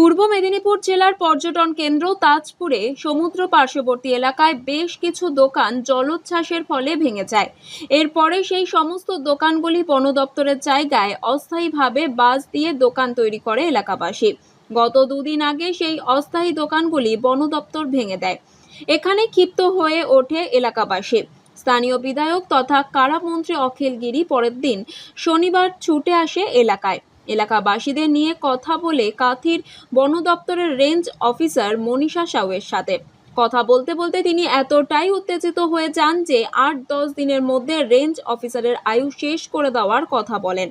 পূর্ব মেদিনীপুর জেলার পর্যটন কেন্দ্র তাজপুরে সমুদ্র পার্শ্ববর্তী এলাকায় বেশ কিছু দোকান জলোচ্ছ্বাসের ফলে ভেঙে যায়। এরপরে সেই সমস্ত দোকানগুলি বন দপ্তরের জায়গায় অস্থায়ীভাবে বাস দিয়ে দোকান তৈরি করে এলাকাবাসী। গত দুদিন আগে সেই অস্থায়ী দোকানগুলি বন দপ্তর ভেঙে দেয়। এখানে ক্ষিপ্ত হয়ে ওঠে এলাকাবাসী। স্থানীয় বিধায়ক তথা কারামন্ত্রী অখিল গিরি পরের দিন শনিবার ছুটে আসে এলাকায়। এলাকাবাসীদের নিয়ে কথা বলে কাথির বন দপ্তরের রেঞ্জ অফিসার মনীষা সাউয়ের সাথে। কথা বলতে বলতে তিনি এতটাই উত্তেজিত হয়ে যান যে আট দশ দিনের মধ্যে রেঞ্জ অফিসারের আয়ু শেষ করে দেওয়ার কথা বলেন।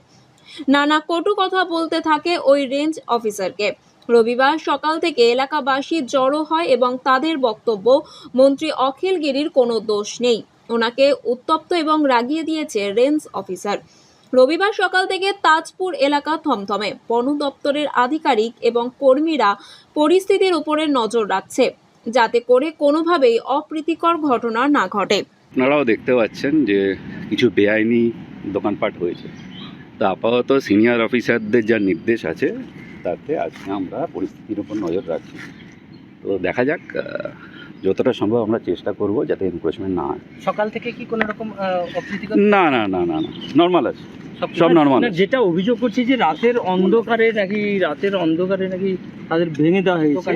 নানা কটু কথা বলতে থাকে ওই রেঞ্জ অফিসারকে রবিবার সকাল থেকে এলাকাবাসী জড়ো হয় এবং তাদের বক্তব্য, মন্ত্রী অখিল গিরির কোনো দোষ নেই। ওনাকে উত্তপ্ত এবং রাগিয়ে দিয়েছে রেঞ্জ অফিসার রবিবার সকাল থেকে তাজপুর এলাকা থমথমে। বন দপ্তরের আধিকারিক এবং কর্মীরা পরিস্থিতির উপরে নজর রাখছে, যাতে করে কোনোভাবেই অপ্রীতিকর ঘটনা না ঘটে। আপনারাও দেখতে পাচ্ছেন যে কিছু বেআইনি দোকানপাট হয়েছে। তা আপাতত সিনিয়র অফিসারদের যা নির্দেশ আছে, তাতে আজকে আমরা পরিস্থিতির উপর নজর রাখছি। তো দেখা যাক যতটা সম্ভব আমরা চেষ্টা করব যাতে এনক্রোচমেন্ট না হয়। সকাল থেকে কি কোনো রকম না না না না না। নর্মাল আছে। সব সব নর্মাল যেটা অভিযোগ করছি যে রাতের অন্ধকারে নাকি রাতের অন্ধকারে নাকি তাদের ভেঙে দেওয়া হয়েছে।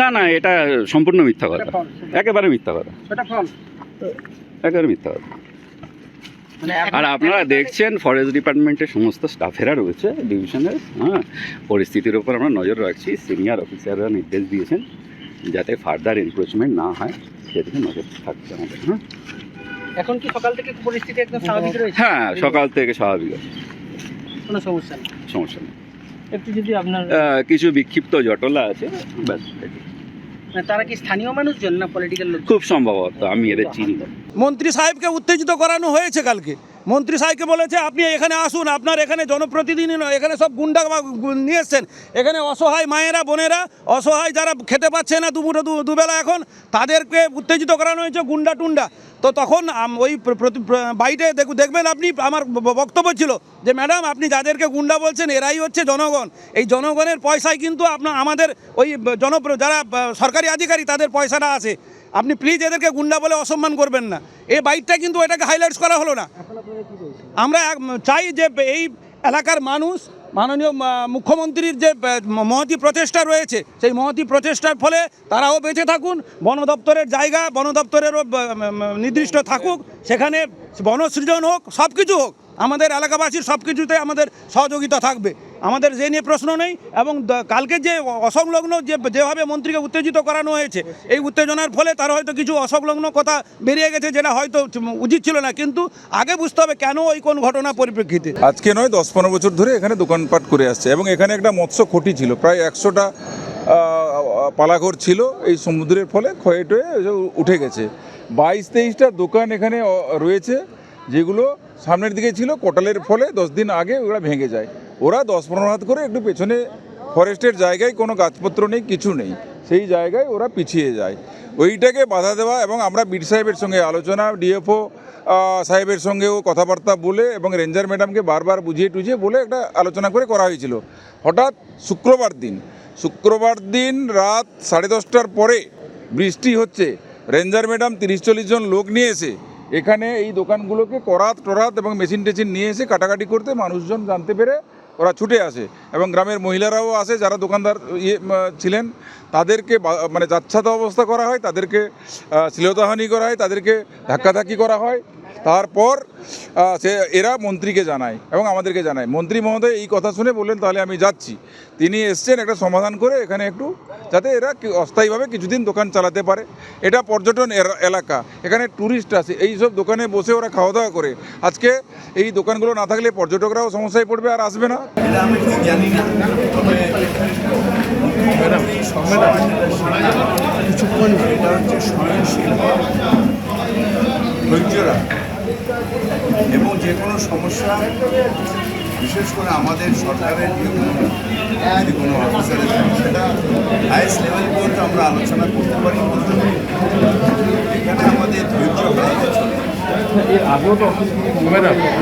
না না এটা সম্পূর্ণ মিথ্যা কথা। একেবারে মিথ্যা কথা। সেটা ফল একেবারে মিথ্যা কথা। মানে আর আপনারা দেখছেন ফরেস্ট ডিপার্টমেন্টের সমস্ত স্টাফেরা রয়েছে ডিভিশনের হ্যাঁ। পরিস্থিতির উপর আমরা নজর রাখছি। সিনিয়র অফিসাররা নির্দেশ দিয়েছেন। যাতে ফার্দার এনক্রোচমেন্ট না হয় সেদিকে নজর থাকছে আমাদের হ্যাঁ? এখন কি সকাল থেকে পরিস্থিতি একদম স্বাভাবিক রয়েছে? হ্যাঁ সকাল থেকে স্বাভাবিক। আছে কোনো সমস্যা নেই? সমস্যা নেই। একটু যদি আপনার কিছু বিক্ষিপ্ত জটলা আছে ব্যাস মানে তারা কি স্থানীয় মানুষজন না পলিটিক্যাল খুব সম্ভবত আমি এদের চিনি মন্ত্রী সাহেবকে উত্তেজিত করানো হয়েছে কালকে। মন্ত্রী সাহেবকে বলেছে, আপনি এখানে আসুন, আপনার এখানে জনপ্রতিনিধি নয়, এখানে সব গুন্ডা নিয়ে এসছেন। এখানে অসহায় মায়েরা, বোনেরা, অসহায় যারা খেতে পাচ্ছে না দুপুরে দুবেলা এখন, তাদেরকে উত্তেজিত করানো হয়েছে গুন্ডা টুন্ডা। তো তখন ওই দেখু- দেখবেন আপনি, আমার বক্তব্য ছিল যে, ম্যাডাম, আপনি যাদেরকে গুন্ডা বলছেন, এরাই হচ্ছে জনগণ। এই জনগণের পয়সায় কিন্তু আপনার, আমাদের ওই জনপ্র, যারা সরকারি আধিকারিক, তাদের পয়সাটা আছে। আপনি প্লিজ এদেরকে গুন্ডা বলে অসম্মান করবেন না। এই বাইকটা কিন্তু এটাকে হাইলাইটস করা হলো না। আমরা চাই যে এই এলাকার মানুষ, মাননীয় মুখ্যমন্ত্রীর যে মহতি প্রচেষ্টা রয়েছে, সেই মহতি প্রচেষ্টার ফলে তারাও বেঁচে থাকুন, বন দপ্তরের জায়গা, বন দপ্তরেরও নির্দিষ্ট থাকুক, সেখানে বনসৃজন হোক সব কিছু হোক, আমাদের এলাকাবাসীর সব কিছুতে আমাদের সহযোগিতা থাকবে। আমাদের যে নিয়ে প্রশ্ন নেই এবং কালকে যে অসংলগ্ন যে, যেভাবে মন্ত্রীকে উত্তেজিত করানো হয়েছে, এই উত্তেজনার ফলে তার হয়তো কিছু অসংলগ্ন কথা বেরিয়ে গেছে যেটা হয়তো উচিত ছিল না। কিন্তু আগে বুঝতে হবে কেন ওই কোন ঘটনা পরিপ্রেক্ষিতে। আজকে নয়, দশ পনেরো বছর ধরে এখানে দোকানপাট করে আসছে এবং এখানে একটা মৎস্য খুঁটি ছিল, প্রায় একশোটা পালাঘর ছিল, এই সমুদ্রের ফলে ক্ষয়ে টয়ে উঠে গেছে। বাইশ তেইশটা দোকান এখানে রয়েছে, যেগুলো সামনের দিকে ছিল, কোটালের ফলে দশ দিন আগে ওরা ভেঙে যায়। ওরা দশ পনেরো হাত করে একটু পেছনে ফরেস্টের জায়গায় কোনো গাছপত্র নেই, কিছু নেই। সেই জায়গায় ওরা পিছিয়ে যায়। ওইটাকে বাধা দেওয়া এবং আমরা বীর সাহেবের সঙ্গে আলোচনা, ডিএফও সাহেবের সঙ্গেও কথাবার্তা বলে এবং রেঞ্জার ম্যাডামকে বারবার বুঝিয়ে টুঝিয়ে বলে একটা আলোচনা করে করা হয়েছিল। হঠাৎ শুক্রবার দিন শুক্রবার দিন রাত সাড়ে দশটার পরে বৃষ্টি হচ্ছে। রেঞ্জার ম্যাডাম তিরিশ চল্লিশ জন লোক নিয়ে এসে এখানে এই দোকানগুলোকে করাত টরাত এবং মেশিন টেশিন নিয়ে এসে কাটাকাটি করতে মানুষজন জানতে পেরে ওরা ছুটে আসে এবং গ্রামের মহিলারাও আসে যারা দোকানদার ইয়ে ছিলেন। তাদেরকে মানে যাচ্ছাত অবস্থা করা হয়, তাদেরকে শ্লীলতাহানি করা হয়, তাদেরকে ধাক্কাধাক্কি করা হয়। তারপর সে, এরা মন্ত্রীকে জানায় এবং আমাদেরকে জানায়। মন্ত্রী মহোদয় এই কথা শুনে বললেন, তাহলে আমি যাচ্ছি। তিনি এসছেন একটা সমাধান করে, এখানে একটু, যাতে এরা অস্থায়ীভাবে কিছুদিন দোকান চালাতে পারে। এটা পর্যটন এলাকা, এখানে ট্যুরিস্ট আসে এই সব দোকানে বসে ওরা খাওয়া দাওয়া করে। আজকে এই দোকানগুলো না থাকলে পর্যটকরাও সমস্যায় পড়বে আর আসবে না। আমি জানি না হচ্ছে এবং যে কোনো সমস্যা, বিশেষ করে আমাদের সরকারের যে কোনো, যদি কোনো অফিসারের সেটা হাইয়েস্ট লেভেল পর্যন্ত আমরা আলোচনা করতে পারি বলতে পারি। এখানে আমাদের ধৈর্য হারাতে চলে এর আগেও তো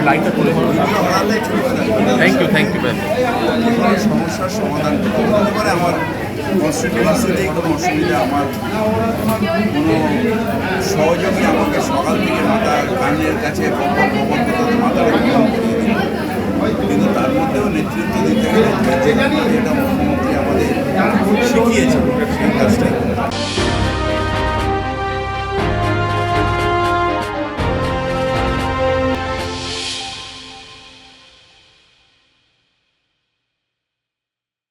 লাইনটা তুলে হারালে চলবে thank you thank you ma'am সমস্যার সমাধান করতে পারে আমার কনস্টিটিউন্সিতেই কোনো অসুবিধা আমার কোনো সহযোগী আমাকে সকাল থেকে মাথা কানের কাছে করিয়ে কিন্তু তার মধ্যেও নেতৃত্ব দিতে গেলে যেটা মুখ্যমন্ত্রী আমাদের শিখিয়েছে